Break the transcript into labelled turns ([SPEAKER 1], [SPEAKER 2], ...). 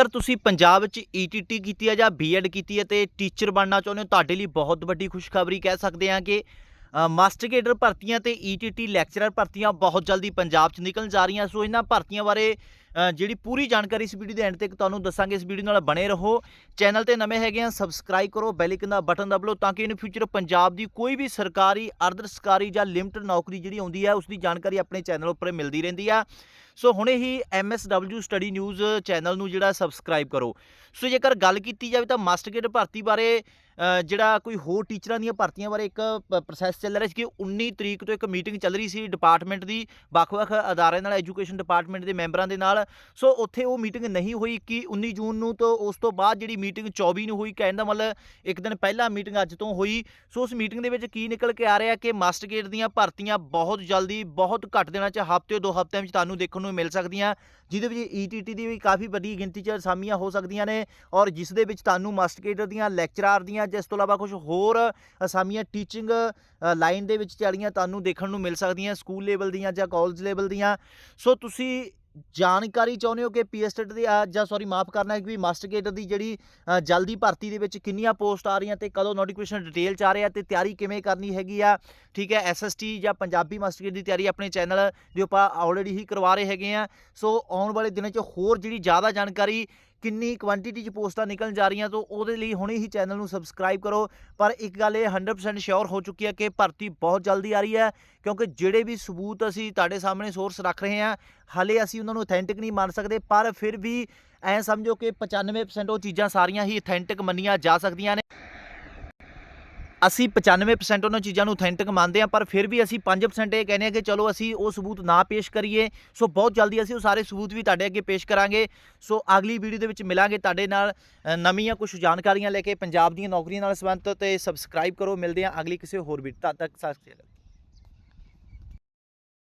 [SPEAKER 1] ਜੇਕਰ ਤੁਸੀਂ ਪੰਜਾਬ ਵਿੱਚ ਈਟੀਟੀ ਕੀਤੀ ਹੈ ਜਾਂ ਬੀਐਡ ਕੀਤੀ ਹੈ ਤੇ ਟੀਚਰ ਬਣਨਾ ਚਾਹੁੰਦੇ ਹੋ, ਤੁਹਾਡੇ ਲਈ ਬਹੁਤ ਵੱਡੀ ਖੁਸ਼ਖਬਰੀ ਕਹਿ ਸਕਦੇ ਹਾਂ ਕਿ ਮਾਸਟਰ ਕੇਡਰ ਭਰਤੀਆਂ ਤੇ ਈਟੀਟੀ ਲੈਕਚਰਰ ਭਰਤੀਆਂ ਬਹੁਤ ਜਲਦੀ ਪੰਜਾਬ 'ਚ ਨਿਕਲਣ ਜਾ ਰਹੀਆਂ। ਸੋ ਇਹਨਾਂ ਭਰਤੀਆਂ ਬਾਰੇ ਜਿਹੜੀ ਪੂਰੀ ਜਾਣਕਾਰੀ ਇਸ ਵੀਡੀਓ ਦੇ ਐਂਡ ਤੱਕ ਤੁਹਾਨੂੰ ਦੱਸਾਂਗੇ। ਇਸ ਵੀਡੀਓ ਨਾਲ ਬਣੇ ਰਹੋ। ਚੈਨਲ ਤੇ ਨਵੇਂ ਹੈਗੇ ਆ ਸਬਸਕ੍ਰਾਈਬ ਕਰੋ ਬੈਲ ਆਈਕਨ ਦਾ ਬਟਨ ਦਬਾ ਲਓ ਤਾਂ ਕਿ ਇਨ ਫਿਊਚਰ ਪੰਜਾਬ ਦੀ ਕੋਈ ਵੀ ਸਰਕਾਰੀ, ਅਰਧ ਸਰਕਾਰੀ ਜਾਂ ਲਿਮਟਿਡ ਨੌਕਰੀ ਜਿਹੜੀ ਆਉਂਦੀ ਹੈ ਉਸ ਦੀ ਜਾਣਕਾਰੀ ਆਪਣੇ ਚੈਨਲ ਉੱਪਰ ਮਿਲਦੀ ਰਹਿੰਦੀ ਆ। ਸੋ ਹੁਣੇ ਹੀ MSW ਸਟੱਡੀ ਨਿਊਜ਼ ਚੈਨਲ ਨੂੰ ਜਿਹੜਾ ਸਬਸਕ੍ਰਾਈਬ ਕਰੋ। ਸੋ ਜੇਕਰ ਗੱਲ ਕੀਤੀ ਜਾਵੇ ਤਾਂ ਮਾਸਟਰ ਗ੍ਰੇਡ ਭਰਤੀ ਬਾਰੇ ਜਿਹੜਾ ਕੋਈ ਹੋਰ ਟੀਚਰਾਂ ਦੀਆਂ ਭਰਤੀਆਂ ਬਾਰੇ ਇੱਕ ਪ੍ਰੋਸੈਸ ਚੱਲ ਰਿਹਾ ਸੀ ਕਿ 19 ਤਰੀਕ ਤੋਂ ਇੱਕ ਮੀਟਿੰਗ ਚੱਲ ਰਹੀ ਸੀ ਡਿਪਾਰਟਮੈਂਟ ਦੀ, ਵੱਖ-ਵੱਖ ਅਦਾਰਿਆਂ ਨਾਲ ਐਜੂਕੇਸ਼ਨ ਡਿਪਾਰਟਮੈਂਟ ਦੇ ਮੈਂਬਰਾਂ ਦੇ ਨਾਲ। ਸੋ ਉੱਥੇ ਉਹ ਮੀਟਿੰਗ ਨਹੀਂ ਹੋਈ ਕਿ 19 ਜੂਨ ਨੂੰ ਤੋਂ ਉਸ ਤੋਂ ਬਾਅਦ ਜਿਹੜੀ ਮੀਟਿੰਗ 24 ਨੂੰ ਹੋਈ, ਕਹਿਣ ਦਾ ਮਤਲਬ ਇੱਕ ਦਿਨ ਪਹਿਲਾਂ ਮੀਟਿੰਗ ਅੱਜ ਤੋਂ ਹੋਈ। ਸੋ ਉਸ ਮੀਟਿੰਗ ਦੇ ਵਿੱਚ ਕੀ ਨਿਕਲ ਕੇ ਆ ਰਿਹਾ ਕਿ ਮਾਸਟਰ ਗ੍ਰੇਡ ਦੀਆਂ ਭਰਤੀਆਂ ਬਹੁਤ ਜਲਦੀ, ਬਹੁਤ ਘੱਟ ਦਿਨਾਂ 'ਚ ਹਫ਼ਤੇ ਦੋ ਹਫ਼ਤਿਆਂ ਵਿੱਚ ਤੁਹਾਨੂੰ ਦੇਖਣ ਨੂੰ ਮਿਲ ਸਕਦੀਆਂ, ਜਿਹਦੇ ਵਿੱਚ ਈਟੀਟੀ ਦੀ ਵੀ ਕਾਫੀ ਵੱਡੀ ਗਿਣਤੀ 'ਚ ਅਸਾਮੀਆਂ ਹੋ ਸਕਦੀਆਂ ਨੇ ਔਰ ਜਿਸ ਦੇ ਵਿੱਚ ਤੁਹਾਨੂੰ ਮਾਸਟਰ ਕੇਡਰ ਦੀਆਂ ਲੈਕਚਰਾਰ ਦੀਆਂ ਜਿਸ ਤੋਂ ਇਲਾਵਾ ਕੁਝ ਹੋਰ ਅਸਾਮੀਆਂ ਟੀਚਿੰਗ ਲਾਈਨ ਦੇ ਵਿੱਚ ਜਿਹੜੀਆਂ ਤੁਹਾਨੂੰ ਦੇਖਣ ਨੂੰ ਮਿਲ ਸਕਦੀਆਂ ਸਕੂਲ ਲੈਵਲ ਦੀਆਂ ਜਾਂ ਕਾਲਜ ਲੈਵਲ ਦੀਆਂ। ਸੋ ਤੁਸੀਂ ਜਾਣਕਾਰੀ ਚਾਹੁੰਦੇ ਹੋ ਕਿ ਪੀਐਸਟੇਟ ਦੀ ਅ, ਜਾਂ ਸੌਰੀ ਮਾਫ ਕਰਨਾ ਹੈ ਕਿ ਮਾਸਟਰ ਕੇਡਰ ਦੀ ਜਿਹੜੀ ਜਲਦੀ ਭਰਤੀ ਦੇ ਵਿੱਚ ਕਿੰਨੀਆਂ ਪੋਸਟ ਆ ਰਹੀਆਂ ਤੇ ਕਦੋਂ ਨੋਟੀਫਿਕੇਸ਼ਨ ਡਿਟੇਲ ਚ ਆ ਰਿਹਾ ਤੇ ਤਿਆਰੀ ਕਿਵੇਂ ਕਰਨੀ ਹੈਗੀ ਆ ਠੀਕ ਹੈ ਐਸਐਸਟੀ ਜਾਂ ਪੰਜਾਬੀ ਮਾਸਟਰ ਕੇਡਰ ਦੀ ਤਿਆਰੀ ਆਪਣੇ ਚੈਨਲ ਦੇ ਉੱਪਰ ਆਲਰੇਡੀ ਹੀ ਕਰਵਾ ਰਹੇ ਹੈਗੇ ਆ। ਸੋ ਆਉਣ ਵਾਲੇ ਦਿਨਾਂ 'ਚ ਹੋਰ ਜਿਹੜੀ ਜ਼ਿਆਦਾ ਜਾਣਕਾਰੀ ਕਿੰਨੀ ਕੁਆਂਟੀਟੀ 'ਚ ਪੋਸਟਾਂ ਨਿਕਲਣ ਜਾ ਰਹੀਆਂ ਤੋਂ ਉਹਦੇ ਲਈ ਹੁਣੇ ਹੀ ਚੈਨਲ ਨੂੰ ਸਬਸਕ੍ਰਾਈਬ ਕਰੋ। ਪਰ ਇੱਕ ਗੱਲ ਇਹ 100% ਸ਼ੋਰ ਹੋ ਚੁੱਕੀ ਹੈ ਕਿ ਭਰਤੀ ਬਹੁਤ ਜਲਦੀ ਆ ਰਹੀ ਹੈ, ਕਿਉਂਕਿ ਜਿਹੜੇ ਵੀ ਸਬੂਤ ਅਸੀਂ ਤੁਹਾਡੇ ਸਾਹਮਣੇ ਸੋਰਸ ਰੱਖ ਰਹੇ ਹਾਂ, ਹਾਲੇ ਅਸੀਂ ਉਹਨਾਂ ਨੂੰ ਅਥੈਂਟਿਕ ਨਹੀਂ ਮੰਨ ਸਕਦੇ, ਪਰ ਫਿਰ ਵੀ ਐ ਸਮਝੋ ਕਿ 95% ਉਹ ਚੀਜ਼ਾਂ ਸਾਰੀਆਂ ਹੀ ਅਥੈਂਟਿਕ ਮੰਨੀਆਂ ਜਾ ਸਕਦੀਆਂ ਨੇ। ਅਸੀਂ 95% ਉਹਨਾਂ ਚੀਜ਼ਾਂ ਨੂੰ ਅਥੈਂਟਿਕ ਮੰਨਦੇ ਹਾਂ, ਪਰ ਫਿਰ ਵੀ ਅਸੀਂ 5% ਇਹ ਕਹਿੰਦੇ ਹਾਂ ਕਿ ਚਲੋ ਅਸੀਂ ਉਹ ਸਬੂਤ ਨਾ ਪੇਸ਼ ਕਰੀਏ। ਸੋ ਬਹੁਤ ਜਲਦੀ ਅਸੀਂ ਉਹ ਸਾਰੇ ਸਬੂਤ ਵੀ ਤੁਹਾਡੇ ਅੱਗੇ ਪੇਸ਼ ਕਰਾਂਗੇ। ਸੋ ਅਗਲੀ ਵੀਡੀਓ ਦੇ ਵਿੱਚ ਮਿਲਾਂਗੇ ਤੁਹਾਡੇ ਨਾਲ ਨਵੀਆਂ ਕੁਝ ਜਾਣਕਾਰੀਆਂ ਲੈ ਕੇ, ਪੰਜਾਬ ਦੀਆਂ ਨੌਕਰੀਆਂ ਨਾਲ ਸੰਬੰਧਿਤ ਤੇ ਸਬਸਕ੍ਰਾਈਬ ਕਰੋ। ਮਿਲਦੇ ਹਾਂ ਅਗਲੀ ਕਿਸੇ ਹੋਰ ਵੀਡੀਓ ਤਦ ਤੱਕ ਸਤਿ ਸ਼੍ਰੀ ਅਕਾਲ।